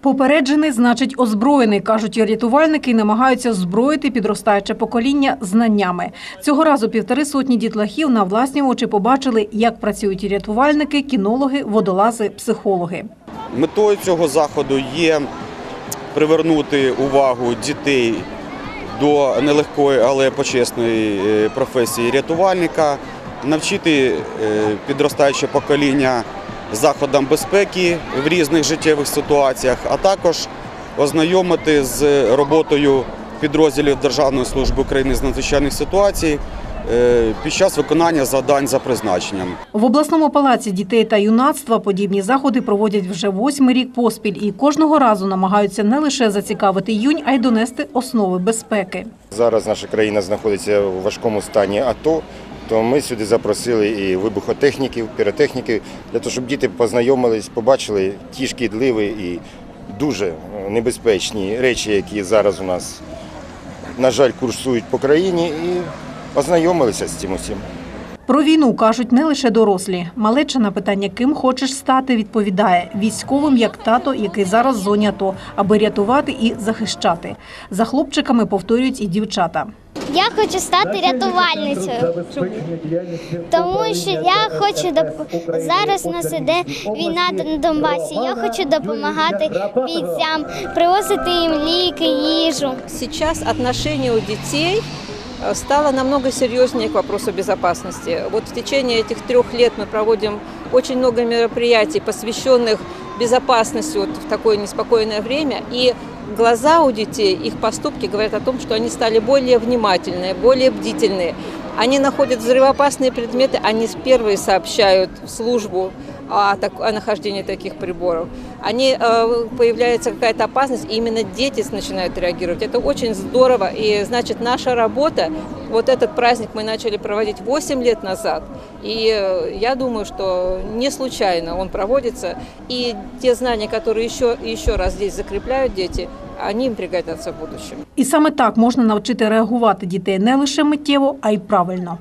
Попереджений значить озброєний, кажуть рятувальники, і намагаються озброїти підростаюче покоління знаннями. Цього разу півтори сотні дітлахів на власні очі побачили, як працюють рятувальники, кінологи, водолази, психологи. Метою цього заходу є привернути увагу дітей до нелегкої, але почесної е, професії рятувальника, навчити е, підростаюче покоління заходам безпеки в різних життєвих ситуаціях, а також ознайомити з роботою підрозділів Державної служби України з надзвичайних ситуацій е, під час виконання завдань за призначенням. В обласному палаці дітей та юнацтва подібні заходи проводять вже восьмий рік поспіль і кожного разу намагаються не лише зацікавити юнь, а й донести основи безпеки. Зараз наша країна знаходиться у важкому стані АТО, то ми сюди запросили і вибухотехніків, піротехніків, для того, щоб діти познайомились, побачили ті шкідливі і дуже небезпечні речі, які зараз у нас, на жаль, курсують по країні, і ознайомилися з цим усім. Про війну кажуть не лише дорослі. Малеча на питання, ким хочеш стати, відповідає військовим, як тато, який зараз в зоні АТО, аби рятувати і захищати. За хлопчиками повторюють і дівчата. Я хочу стати рятувальницею, тому що я хочу доп- зараз у нас іде війна на Донбасі. Я хочу допомагати бійцям, привозити їм ліки, їжу. Сейчас отношение у детей э, стало намного серьезнее к вопросу безопасности. Вот в течение этих трех лет мы проводим очень много мероприятий, посвященных безопасности вот в такое неспокойное время. И глаза у детей, их поступки говорят о том, что они стали более внимательные, более бдительные. Они находят взрывоопасные предметы, они первые сообщают в службу о, так- о нахождении таких приборов. Они, э, появляется какая-то опасность, и именно дети начинают реагировать. Это очень здорово, и значит наша работа, вот этот праздник мы начали проводить 8 лет назад, и э, я думаю, что не случайно он проводится, и те знания, которые еще, еще раз здесь закрепляют дети, они им пригодятся в будущем. І саме так можна навчити реагувати дітей не лише миттєво, а й правильно.